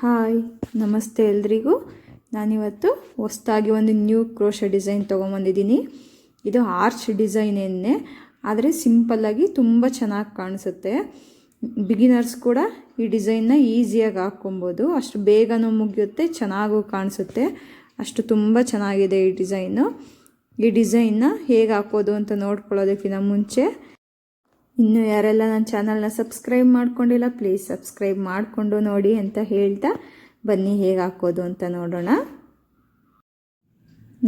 Hi, ನಮಸ್ತೆ ಎಲ್ರಿಗೂ. ನಾನಿವತ್ತು ಹೊಸ್ದಾಗಿ ಒಂದು ನ್ಯೂ ಕ್ರೋಶ ಡಿಸೈನ್ ತೊಗೊಂಬಂದಿದ್ದೀನಿ. ಇದು ಆರ್ಚ್ ಡಿಸೈನೇನೆ ಆದರೆ ಸಿಂಪಲ್ಲಾಗಿ ತುಂಬ ಚೆನ್ನಾಗಿ ಕಾಣಿಸುತ್ತೆ. ಬಿಗಿನರ್ಸ್ ಕೂಡ ಈ ಡಿಸೈನ್ನ ಈಸಿಯಾಗಿ ಹಾಕ್ಕೊಬೋದು. ಅಷ್ಟು ಬೇಗನೂ ಮುಗಿಯುತ್ತೆ, ಚೆನ್ನಾಗೂ ಕಾಣಿಸುತ್ತೆ. ಅಷ್ಟು ತುಂಬ ಚೆನ್ನಾಗಿದೆ ಈ ಡಿಸೈನು. ಈ ಡಿಸೈನ್ನ ಹೇಗೆ ಹಾಕೋದು ಅಂತ ನೋಡ್ಕೊಳ್ಳೋದಕ್ಕಿಂತ ಮುಂಚೆ ಇನ್ನು ಯಾರೆಲ್ಲ ನನ್ನ ಚಾನಲ್ನ ಸಬ್ಸ್ಕ್ರೈಬ್ ಮಾಡ್ಕೊಂಡಿಲ್ಲ ಪ್ಲೀಸ್ ಸಬ್ಸ್ಕ್ರೈಬ್ ಮಾಡಿಕೊಂಡು ನೋಡಿ ಅಂತ ಹೇಳ್ತಾ ಬನ್ನಿ ಹೇಗೆ ಹಾಕೋದು ಅಂತ ನೋಡೋಣ.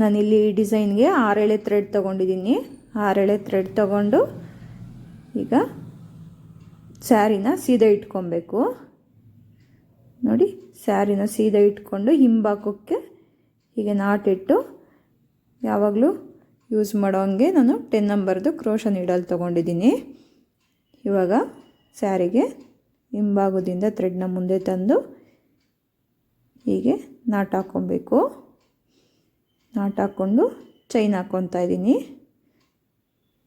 ನಾನಿಲ್ಲಿ ಈ ಡಿಸೈನ್ಗೆ ಆರೆಳೆ ಥ್ರೆಡ್ ತೊಗೊಂಡಿದ್ದೀನಿ. ಆರೆಳೆ ಥ್ರೆಡ್ ತೊಗೊಂಡು ಈಗ ಸ್ಯಾರಿನ ಸೀದಾ ಇಟ್ಕೊಬೇಕು. ನೋಡಿ, ಸ್ಯಾರಿನ ಸೀದಾ ಇಟ್ಕೊಂಡು ಹಿಂಬಾಕೋಕ್ಕೆ ಹೀಗೆ ಇಟ್ಟು ಯಾವಾಗಲೂ ಯೂಸ್ ಮಾಡೋ ಹಂಗೆ ನಾನು ಟೆನ್ ನಂಬರ್ದು ಕ್ರೋಶ ನೀಡಲ್ ತೊಗೊಂಡಿದ್ದೀನಿ. ಇವಾಗ ಸ್ಯಾರಿಗೆ ಹಿಂಭಾಗದಿಂದ ಥ್ರೆಡ್ನ ಮುಂದೆ ತಂದು ಹೀಗೆ ನಾಟ್ ಹಾಕ್ಕೊಬೇಕು. ನಾಟ್ ಹಾಕ್ಕೊಂಡು ಚೈನ್ ಹಾಕ್ಕೊತಾ ಇದ್ದೀನಿ.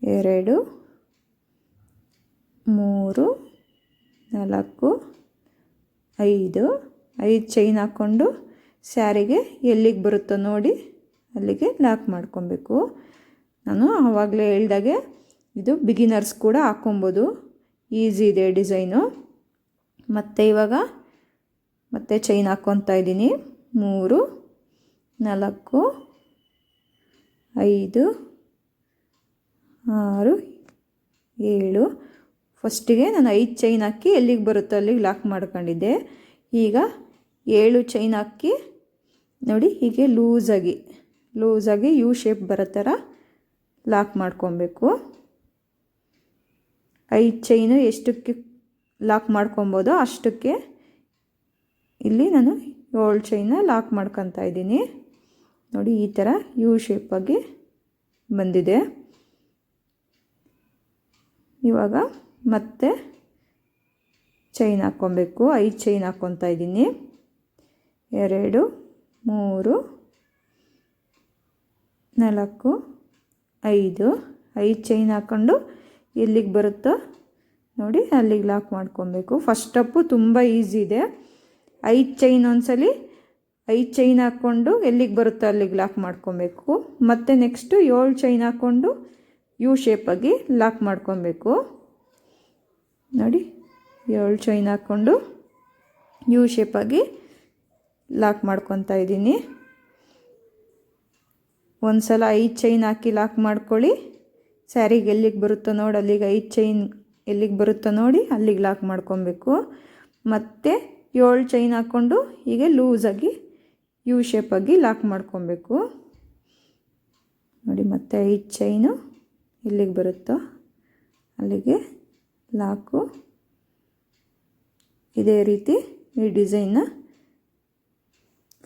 ಎರಡು, ಮೂರು, ನಾಲ್ಕು, ಐದು ಐದು ಚೈನ್ ಹಾಕ್ಕೊಂಡು ಸ್ಯಾರಿಗೆ ಎಲ್ಲಿಗೆ ಬರುತ್ತೋ ನೋಡಿ ಅಲ್ಲಿಗೆ ಲಾಕ್ ಮಾಡ್ಕೊಬೇಕು. ನಾನು ಆವಾಗಲೇ ಹೇಳ್ದಾಗೆ ಇದು ಬಿಗಿನರ್ಸ್ ಕೂಡ ಹಾಕ್ಕೊಬೋದು. ಈಸಿ ಇದೆ ಡಿಸೈನು. ಮತ್ತು ಇವಾಗ ಮತ್ತೆ ಚೈನ್ ಹಾಕ್ಕೊತಾ ಇದ್ದೀನಿ. ಮೂರು, ನಾಲ್ಕು, ಐದು, ಆರು, ಏಳು. ಫಸ್ಟಿಗೆ ನಾನು ಐದು ಚೈನ್ ಹಾಕಿ ಎಲ್ಲಿಗೆ ಬರುತ್ತೋ ಅಲ್ಲಿಗೆ ಲಾಕ್ ಮಾಡ್ಕೊಂಡಿದ್ದೆ. ಈಗ ಏಳು ಚೈನ್ ಹಾಕಿ ನೋಡಿ ಹೀಗೆ ಲೂಸಾಗಿ ಲೂಸಾಗಿ ಯು ಶೇಪ್ ಬರೋ ಥರ ಲಾಕ್ ಮಾಡ್ಕೊಬೇಕು. ಐದು ಚೈನು ಎಷ್ಟಕ್ಕೆ ಲಾಕ್ ಮಾಡ್ಕೊಬೋದು ಅಷ್ಟಕ್ಕೆ ಇಲ್ಲಿ ನಾನು ಏಳು ಚೈನ ಲಾಕ್ ಮಾಡ್ಕೊತಾ ಇದ್ದೀನಿ. ನೋಡಿ, ಈ ಥರ ಯು ಶೇಪಾಗಿ ಬಂದಿದೆ. ಇವಾಗ ಮತ್ತೆ ಚೈನ್ ಹಾಕ್ಕೊಬೇಕು. ಐದು ಚೈನ್ ಹಾಕ್ಕೊತಾ ಇದ್ದೀನಿ. ಎರಡು, ಮೂರು, ನಾಲ್ಕು, ಐದು. ಐದು ಚೈನ್ ಹಾಕ್ಕೊಂಡು ಎಲ್ಲಿಗೆ ಬರುತ್ತೋ ನೋಡಿ ಅಲ್ಲಿಗೆ ಲಾಕ್ ಮಾಡ್ಕೊಬೇಕು. ಫಸ್ಟ್ ತುಂಬ ಈಸಿ ಇದೆ. ಐದು ಚೈನ್ ಒಂದ್ಸಲಿ, ಐದು ಚೈನ್ ಹಾಕ್ಕೊಂಡು ಎಲ್ಲಿಗೆ ಬರುತ್ತೋ ಅಲ್ಲಿಗೆ ಲಾಕ್ ಮಾಡ್ಕೊಬೇಕು. ಮತ್ತು ನೆಕ್ಸ್ಟು ಏಳು ಚೈನ್ ಹಾಕ್ಕೊಂಡು ಯು ಶೇಪಾಗಿ ಲಾಕ್ ಮಾಡ್ಕೊಬೇಕು. ನೋಡಿ, ಏಳು ಚೈನ್ ಹಾಕ್ಕೊಂಡು ಯು ಶೇಪಾಗಿ ಲಾಕ್ ಮಾಡ್ಕೊತಾ ಇದ್ದೀನಿ. ಒಂದು ಸಲ ಐದು ಚೈನ್ ಹಾಕಿ ಲಾಕ್ ಮಾಡ್ಕೊಳ್ಳಿ. ಸ್ಯಾರಿಗೆ ಎಲ್ಲಿಗೆ ಬರುತ್ತೋ ನೋಡಿ, ಅಲ್ಲಿಗೆ ಐದು ಚೈನ್ ಎಲ್ಲಿಗೆ ಬರುತ್ತೋ ನೋಡಿ ಅಲ್ಲಿಗೆ ಲಾಕ್ ಮಾಡ್ಕೊಬೇಕು. ಮತ್ತು ಏಳು ಚೈನ್ ಹಾಕ್ಕೊಂಡು ಹೀಗೆ ಲೂಸಾಗಿ ಯು ಶೇಪಾಗಿ ಲಾಕ್ ಮಾಡ್ಕೊಬೇಕು. ನೋಡಿ ಮತ್ತೆ ಐದು ಚೈನು ಎಲ್ಲಿಗೆ ಬರುತ್ತೋ ಅಲ್ಲಿಗೆ ಲಾಕು. ಇದೇ ರೀತಿ ಈ ಡಿಸೈನ್ನ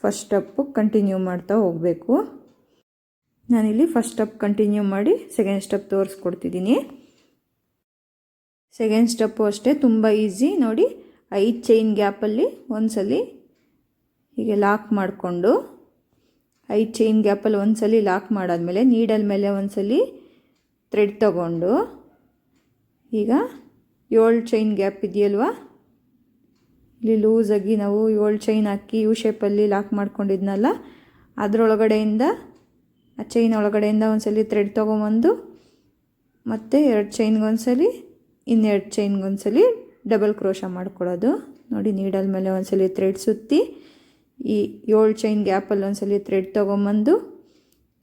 ಫಸ್ಟ್ ಸ್ಟೆಪ್ಪು ಕಂಟಿನ್ಯೂ ಮಾಡ್ತಾ ಹೋಗಬೇಕು. ನಾನಿಲ್ಲಿ ಫಸ್ಟ್ ಸ್ಟೆಪ್ ಕಂಟಿನ್ಯೂ ಮಾಡಿ ಸೆಕೆಂಡ್ ಸ್ಟೆಪ್ ತೋರಿಸ್ಕೊಡ್ತಿದ್ದೀನಿ. ಸೆಕೆಂಡ್ ಸ್ಟೆಪ್ಪು ಅಷ್ಟೇ, ತುಂಬ ಈಸಿ ನೋಡಿ, ಐದು ಚೈನ್ ಗ್ಯಾಪಲ್ಲಿ ಒಂದ್ಸಲಿ ಹೀಗೆ ಲಾಕ್ ಮಾಡಿಕೊಂಡು, ಐದು ಚೈನ್ ಗ್ಯಾಪಲ್ಲಿ ಒಂದ್ಸಲಿ ಲಾಕ್ ಮಾಡಾದಮೇಲೆ ನೀಡಲ್ ಮೇಲೆ ಒಂದ್ಸಲಿ ಥ್ರೆಡ್ ತಗೊಂಡು, ಈಗ ಏಳು ಚೈನ್ ಗ್ಯಾಪ್ ಇದೆಯಲ್ವ? ಇಲ್ಲಿ ಲೂಸಾಗಿ ನಾವು ಏಳು ಚೈನ್ ಹಾಕಿ ಯು ಶೇಪಲ್ಲಿ ಲಾಕ್ ಮಾಡ್ಕೊಂಡಿದ್ನಲ್ಲ, ಅದರೊಳಗಡೆಯಿಂದ ಆ ಚೈನ್ ಒಳಗಡೆಯಿಂದ ಒಂದ್ಸಲಿ ಥ್ರೆಡ್ ತೊಗೊಂಬಂದು ಮತ್ತು ಎರಡು ಚೈನ್ಗೊಂದ್ಸಲಿ ಇನ್ನೆರಡು ಚೈನ್ಗೊಂದ್ಸಲಿ ಡಬಲ್ ಕ್ರೋಶ ಮಾಡ್ಕೊಳ್ಳೋದು ನೋಡಿ ನೀಡಲ್ ಮೇಲೆ ಒಂದ್ಸಲಿ ಥ್ರೆಡ್ ಸುತ್ತಿ, ಈ ಏಳು ಚೈನ್ ಗ್ಯಾಪಲ್ಲಿ ಒಂದ್ಸಲಿ ಥ್ರೆಡ್ ತೊಗೊಂಬಂದು,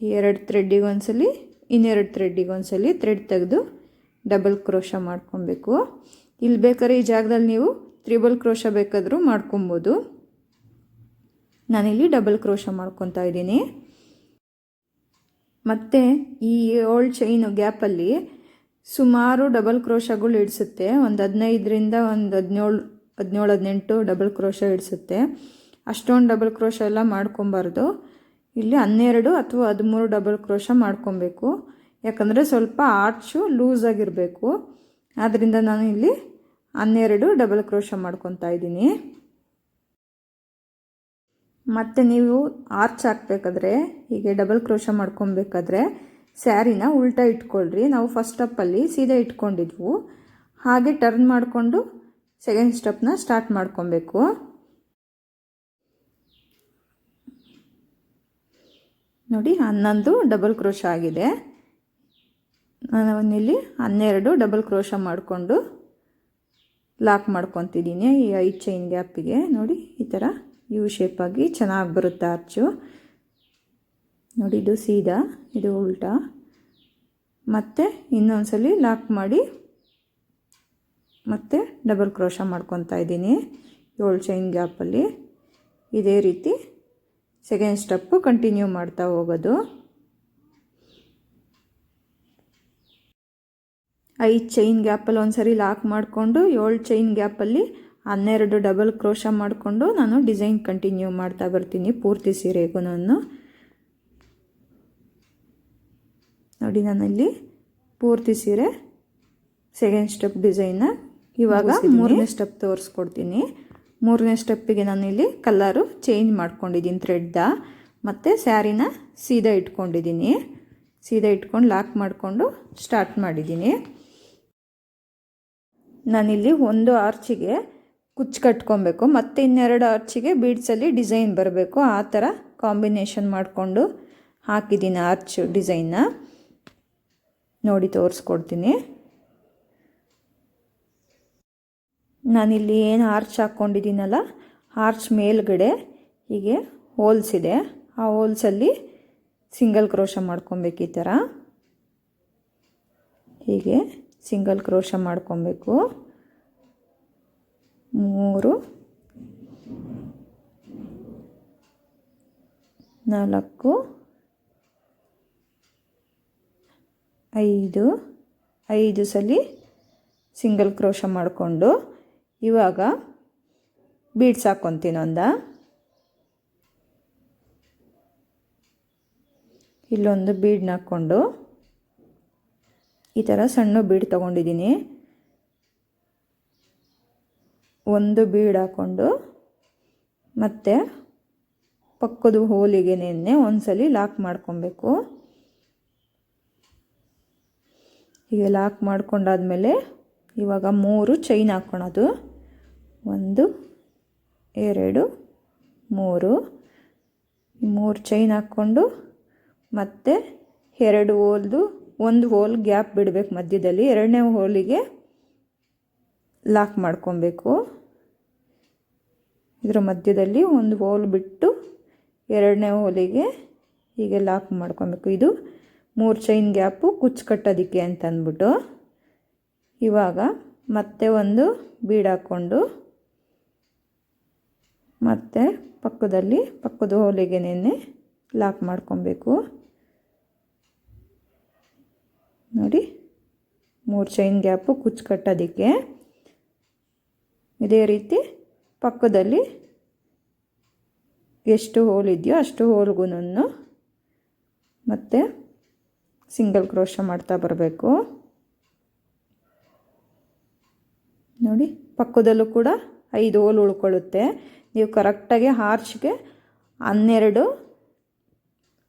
ಈ ಎರಡು ಥ್ರೆಡ್ಡಿಗೆ ಒಂದ್ಸಲಿ, ಇನ್ನೆರಡು ಥ್ರೆಡ್ಡಿಗೆ ಒಂದ್ಸಲಿ ಥ್ರೆಡ್ ತೆಗೆದು ಡಬಲ್ ಕ್ರೋಶ ಮಾಡ್ಕೊಬೇಕು. ಇಲ್ಲಿ ಬೇಕಾದ್ರೆ ಈ ಜಾಗದಲ್ಲಿ ನೀವು ತ್ರಿಬಲ್ ಕ್ರೋಶ ಬೇಕಾದರೂ ಮಾಡ್ಕೊಬೋದು. ನಾನಿಲ್ಲಿ ಡಬಲ್ ಕ್ರೋಶ ಮಾಡ್ಕೊತಾ ಇದ್ದೀನಿ. ಮತ್ತು ಈ ಓಲ್ಡ್ ಚೈನು ಗ್ಯಾಪಲ್ಲಿ ಸುಮಾರು ಡಬಲ್ ಕ್ರೋಶಗಳು ಇಡಿಸುತ್ತೆ. ಒಂದು ಹದಿನೈದರಿಂದ ಒಂದು ಹದಿನೇಳು ಹದಿನೇಳು ಹದಿನೆಂಟು ಡಬಲ್ ಕ್ರೋಶ ಇಡಿಸುತ್ತೆ. ಅಷ್ಟೊಂದು ಡಬಲ್ ಕ್ರೋಶ ಎಲ್ಲ ಮಾಡ್ಕೊಬಾರ್ದು. ಇಲ್ಲಿ ಹನ್ನೆರಡು ಅಥವಾ ಹದಿಮೂರು ಡಬಲ್ ಕ್ರೋಶ ಮಾಡ್ಕೊಬೇಕು. ಯಾಕಂದರೆ ಸ್ವಲ್ಪ ಆರ್ಚು ಲೂಸಾಗಿರಬೇಕು ಆದ್ದರಿಂದ ನಾನು ಇಲ್ಲಿ ಹನ್ನೆರಡು ಡಬಲ್ ಕ್ರೋಶ ಮಾಡ್ಕೊತಾ ಇದ್ದೀನಿ. ಮತ್ತು ನೀವು ಆರ್ಚ್ ಹಾಕಬೇಕಾದ್ರೆ, ಹೀಗೆ ಡಬಲ್ ಕ್ರೋಶ ಮಾಡ್ಕೊಬೇಕಾದ್ರೆ ಸ್ಯಾರಿನ ಉಲ್ಟಾ ಇಟ್ಕೊಳ್ರಿ. ನಾವು ಫಸ್ಟ್ ಸ್ಟೆಪ್ಪಲ್ಲಿ ಸೀದಾ ಇಟ್ಕೊಂಡಿದ್ವು. ಹಾಗೆ ಟರ್ನ್ ಮಾಡಿಕೊಂಡು ಸೆಕೆಂಡ್ ಸ್ಟೆಪ್ನ ಸ್ಟಾರ್ಟ್ ಮಾಡ್ಕೊಬೇಕು. ನೋಡಿ, ಹನ್ನೊಂದು ಡಬಲ್ ಕ್ರೋಶ ಆಗಿದೆ. ನಾನಿಲ್ಲಿ ಹನ್ನೆರಡು ಡಬಲ್ ಕ್ರೋಶ ಮಾಡಿಕೊಂಡು ಲಾಕ್ ಮಾಡ್ಕೊತಿದ್ದೀನಿ ಈ ಐದು ಚೈನ್ ಗ್ಯಾಪಿಗೆ ನೋಡಿ, ಈ ಥರ ಯು ಶೇಪಾಗಿ ಚೆನ್ನಾಗಿ ಬರುತ್ತೆ ಅರ್ಚು. ನೋಡಿ, ಇದು ಸೀದಾ, ಇದು ಉಲ್ಟಾ. ಮತ್ತು ಇನ್ನೊಂದ್ಸಲಿ ಲಾಕ್ ಮಾಡಿ ಮತ್ತೆ ಡಬಲ್ ಕ್ರೋಶ ಮಾಡ್ಕೊತಾ ಇದ್ದೀನಿ ಏಳು ಚೈನ್ ಗ್ಯಾಪಲ್ಲಿ ಇದೇ ರೀತಿ ಸೆಕೆಂಡ್ ಸ್ಟೆಪ್ಪು ಕಂಟಿನ್ಯೂ ಮಾಡ್ತಾ ಹೋಗೋದು. ಐದು ಚೈನ್ ಗ್ಯಾಪಲ್ಲಿ ಒಂದು ಸರಿ ಲಾಕ್ ಮಾಡಿಕೊಂಡು ಏಳು ಚೈನ್ ಗ್ಯಾಪಲ್ಲಿ ಹನ್ನೆರಡು ಡಬಲ್ ಕ್ರೋಶ ಮಾಡಿಕೊಂಡು ನಾನು ಡಿಸೈನ್ ಕಂಟಿನ್ಯೂ ಮಾಡ್ತಾ ಬರ್ತೀನಿ ಪೂರ್ತಿ ಸೀರೆಗೂ ನಾನು ನೋಡಿ ನಾನಲ್ಲಿ ಪೂರ್ತಿ ಸೀರೆ ಸೆಕೆಂಡ್ ಸ್ಟೆಪ್ ಡಿಸೈನ್ನ ಇವಾಗ ಮೂರನೇ ಸ್ಟೆಪ್ ತೋರಿಸ್ಕೊಡ್ತೀನಿ. ಮೂರನೇ ಸ್ಟೆಪ್ಪಿಗೆ ನಾನು ಇಲ್ಲಿ ಕಲರು ಚೇಂಜ್ ಮಾಡ್ಕೊಂಡಿದ್ದೀನಿ ಥ್ರೆಡ್ದ ಮತ್ತು ಸ್ಯಾರಿನ ಸೀದಾ ಇಟ್ಕೊಂಡಿದ್ದೀನಿ. ಸೀದಾ ಇಟ್ಕೊಂಡು ಲಾಕ್ ಮಾಡಿಕೊಂಡು ಸ್ಟಾರ್ಟ್ ಮಾಡಿದ್ದೀನಿ. ನಾನಿಲ್ಲಿ ಒಂದು ಆರ್ಚಿಗೆ ಕುಚ್ಚು ಕಟ್ಕೊಬೇಕು. ಮತ್ತು ಇನ್ನೆರಡು ಆರ್ಚಿಗೆ ಬೀಡ್ಸಲ್ಲಿ ಡಿಸೈನ್ ಬರಬೇಕು. ಆ ಥರ ಕಾಂಬಿನೇಷನ್ ಮಾಡಿಕೊಂಡು ಹಾಕಿದ್ದೀನಿ ಆರ್ಚ್ ಡಿಸೈನ್ನ ನೋಡಿ, ತೋರಿಸ್ಕೊಡ್ತೀನಿ. ನಾನಿಲ್ಲಿ ಏನು ಆರ್ಚ್ ಹಾಕ್ಕೊಂಡಿದ್ದೀನಲ್ಲ ಆರ್ಚ್ ಮೇಲ್ಗಡೆ ಹೀಗೆ ಹೋಲ್ಸ್ ಇದೆ. ಆ ಹೋಲ್ಸಲ್ಲಿ ಸಿಂಗಲ್ ಕ್ರೋಶ ಮಾಡ್ಕೊಬೇಕು ಈ ಥರ ಹೀಗೆ ಸಿಂಗಲ್ ಕ್ರೋಶ ಮಾಡ್ಕೊಬೇಕು. ಮೂರು, ನಾಲ್ಕು, ಐದು ಐದು ಸಲ ಸಿಂಗಲ್ ಕ್ರೋಶ ಮಾಡಿಕೊಂಡು ಇವಾಗ ಬೀಡ್ಸ್ ಹಾಕ್ಕೊತೀನಿ ಒಂದ. ಇಲ್ಲೊಂದು ಬೀಡ್ನ ಹಾಕ್ಕೊಂಡು ಈ ಥರ ಸಣ್ಣ ಬೀಡ್ ತೊಗೊಂಡಿದ್ದೀನಿ. ಒಂದು ಬೀಡ್ ಹಾಕ್ಕೊಂಡು ಮತ್ತು ಪಕ್ಕದ ಹೋಲಿಗೆ ನೆನ್ನೆ ಒಂದ್ಸಲಿ ಲಾಕ್ ಮಾಡ್ಕೊಬೇಕು. ಹೀಗೆ ಲಾಕ್ ಮಾಡ್ಕೊಂಡಾದ್ಮೇಲೆ ಇವಾಗ ಮೂರು ಚೈನ್ ಹಾಕ್ಕೊಳೋದು ಒಂದು, ಎರಡು, ಮೂರು. ಮೂರು ಚೈನ್ ಹಾಕ್ಕೊಂಡು ಮತ್ತು ಎರಡು ಹೋಲ್ದು, ಒಂದು ಹೋಲ್ ಗ್ಯಾಪ್ ಬಿಡಬೇಕು ಮಧ್ಯದಲ್ಲಿ. ಎರಡನೇ ಹೋಲಿಗೆ ಲಾಕ್ ಮಾಡ್ಕೊಬೇಕು. ಇದರ ಮಧ್ಯದಲ್ಲಿ ಒಂದು ಹೋಲ್ ಬಿಟ್ಟು ಎರಡನೇ ಹೋಲಿಗೆ ಹೀಗೆ ಲಾಕ್ ಮಾಡ್ಕೊಬೇಕು. ಇದು ಮೂರು ಚೈನ್ ಗ್ಯಾಪು ಕುಚ್ಚು ಕಟ್ಟೋದಕ್ಕೆ ಅಂತ ಅಂದ್ಬಿಟ್ಟು ಇವಾಗ ಮತ್ತೆ ಒಂದು ಬೀಡ್ ಹಾಕ್ಕೊಂಡು ಮತ್ತೆ ಪಕ್ಕದಲ್ಲಿ, ಪಕ್ಕದ ಹೋಲಿಗೆ ಲಾಕ್ ಮಾಡ್ಕೊಬೇಕು. ನೋಡಿ, ಮೂರು ಚೈನ್ ಗ್ಯಾಪು ಕುಚ್ಚು ಕಟ್ಟೋದಕ್ಕೆ. ಇದೇ ರೀತಿ ಪಕ್ಕದಲ್ಲಿ ಎಷ್ಟು ಹೋಲ್ ಇದೆಯೋ ಅಷ್ಟು ಹೋಲ್ಗೂ ಮತ್ತು ಸಿಂಗಲ್ ಕ್ರೋಶ ಮಾಡ್ತಾ ಬರಬೇಕು. ನೋಡಿ, ಪಕ್ಕದಲ್ಲೂ ಕೂಡ ಐದು ಹೋಲ್ ಉಳ್ಕೊಳ್ಳುತ್ತೆ. ನೀವು ಕರೆಕ್ಟಾಗಿ ಹಾರ್ಚ್ಗೆ ಹನ್ನೆರಡು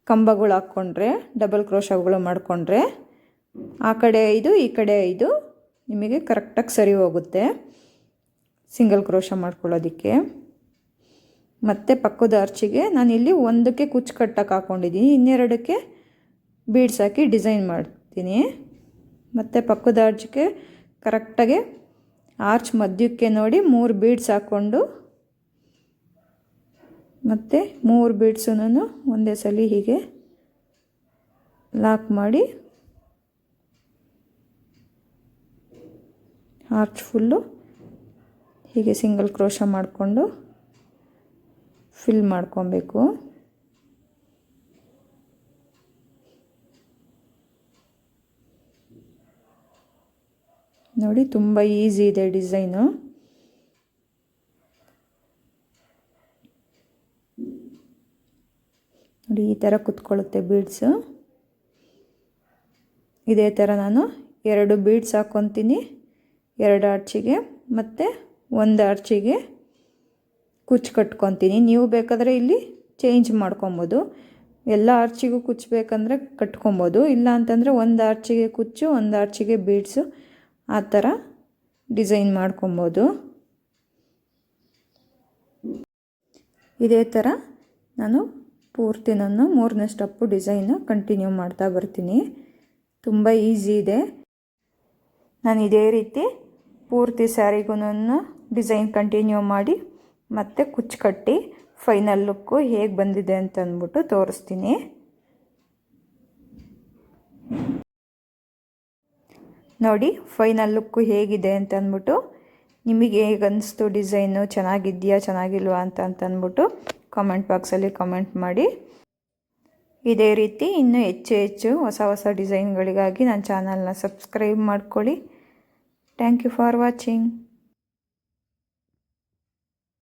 ಕಂಬಗಳು ಹಾಕ್ಕೊಂಡ್ರೆ, ಡಬಲ್ ಕ್ರೋಶಗಳು ಮಾಡಿಕೊಂಡ್ರೆ, ಆ ಕಡೆ ಐದು, ಈ ಕಡೆ ಐದು, ನಿಮಗೆ ಕರೆಕ್ಟಾಗಿ ಸರಿ ಹೋಗುತ್ತೆ. ಸಿಂಗಲ್ ಕ್ರೋಶ ಮಾಡ್ಕೊಳ್ಳೋದಕ್ಕೆ. ಮತ್ತು ಪಕ್ಕದ ಅರ್ಚಿಗೆ ನಾನಿಲ್ಲಿ ಒಂದಕ್ಕೆ ಕುಚ್ಚು ಕಟ್ಟಕ್ಕೆ ಹಾಕ್ಕೊಂಡಿದ್ದೀನಿ ಇನ್ನೆರಡಕ್ಕೆ ಬೀಡ್ಸ್ ಹಾಕಿ ಡಿಸೈನ್ ಮಾಡ್ತೀನಿ. ಮತ್ತು ಪಕ್ಕದ ಅರ್ಚಿಗೆ ಕರೆಕ್ಟಾಗಿ ಆರ್ಚ್ ಮಧ್ಯಕ್ಕೆ ನೋಡಿ ಮೂರು ಬೀಡ್ಸ್ ಹಾಕ್ಕೊಂಡು, ಮತ್ತು ಮೂರು ಬೀಡ್ಸನ್ನು ಒಂದೇ ಸಲ ಹೀಗೆ ಲಾಕ್ ಮಾಡಿ ಆರ್ಚ್ ಫುಲ್ಲು ಹೀಗೆ ಸಿಂಗಲ್ ಕ್ರೋಶ ಮಾಡಿಕೊಂಡು ಫಿಲ್ ಮಾಡ್ಕೊಬೇಕು. ನೋಡಿ, ತುಂಬ ಈಸಿ ಇದೆ ಡಿಸೈನು. ನೋಡಿ, ಈ ಥರ ಕುತ್ಕೊಳ್ಳುತ್ತೆ ಬೀಡ್ಸು. ಇದೇ ಥರ ನಾನು ಎರಡು ಬೀಡ್ಸ್ ಹಾಕ್ಕೊತೀನಿ ಎರಡು ಆರ್ಚಿಗೆ ಮತ್ತು ಒಂದು ಅರ್ಚಿಗೆ ಕುಚ್ಚು ಕಟ್ಕೊತೀನಿ. ನೀವು ಬೇಕಾದರೆ ಇಲ್ಲಿ ಚೇಂಜ್ ಮಾಡ್ಕೊಬೋದು. ಎಲ್ಲ ಆರ್ಚಿಗೂ ಕುಚ್ಚಬೇಕಂದ್ರೆ ಕಟ್ಕೊಬೋದು. ಇಲ್ಲ ಅಂತಂದರೆ ಒಂದು ಅರ್ಚಿಗೆ ಕುಚ್ಚು, ಒಂದು ಅರ್ಚಿಗೆ ಬೀಡ್ಸು ಆ ಥರ ಡಿಸೈನ್ ಮಾಡ್ಕೊಬೋದು. ಇದೇ ಥರ ನಾನು ಪೂರ್ತಿ ನಾನು ಮೂರನೇ ಸ್ಟಪ್ಪು ಡಿಸೈನು ಕಂಟಿನ್ಯೂ ಮಾಡ್ತಾ ಬರ್ತೀನಿ. ತುಂಬ ಈಸಿ ಇದೆ. ನಾನು ಇದೇ ರೀತಿ ಪೂರ್ತಿ ಸ್ಯಾರಿಗೂ ಡಿಸೈನ್ ಕಂಟಿನ್ಯೂ ಮಾಡಿ ಮತ್ತೆ ಕುಚ್ಚು ಕಟ್ಟಿ ಫೈನಲ್ ಲುಕ್ಕು ಹೇಗೆ ಬಂದಿದೆ ಅಂತ ಅಂದ್ಬಿಟ್ಟು ತೋರಿಸ್ತೀನಿ. ನೋಡಿ, ಫೈನಲ್ ಲುಕ್ಕು ಹೇಗಿದೆ ಅಂತ ಅಂದ್ಬಿಟ್ಟು ನಿಮಗೆ ಹೇಗೆ ಅನಿಸ್ತು ಡಿಸೈನು? ಚೆನ್ನಾಗಿದೆಯಾ, ಚೆನ್ನಾಗಿಲ್ವಾ ಅಂತ ಅಂತಂದ್ಬಿಟ್ಟು ಕಾಮೆಂಟ್ ಬಾಕ್ಸಲ್ಲಿ ಕಾಮೆಂಟ್ ಮಾಡಿ. ಇದೇ ರೀತಿ ಇನ್ನೂ ಹೆಚ್ಚು ಹೆಚ್ಚು ಹೊಸ ಹೊಸ ಡಿಸೈನ್ಗಳಿಗಾಗಿ ನನ್ನ ಚಾನಲ್ನ ಸಬ್ಸ್ಕ್ರೈಬ್ ಮಾಡ್ಕೊಳ್ಳಿ. Thank you for watching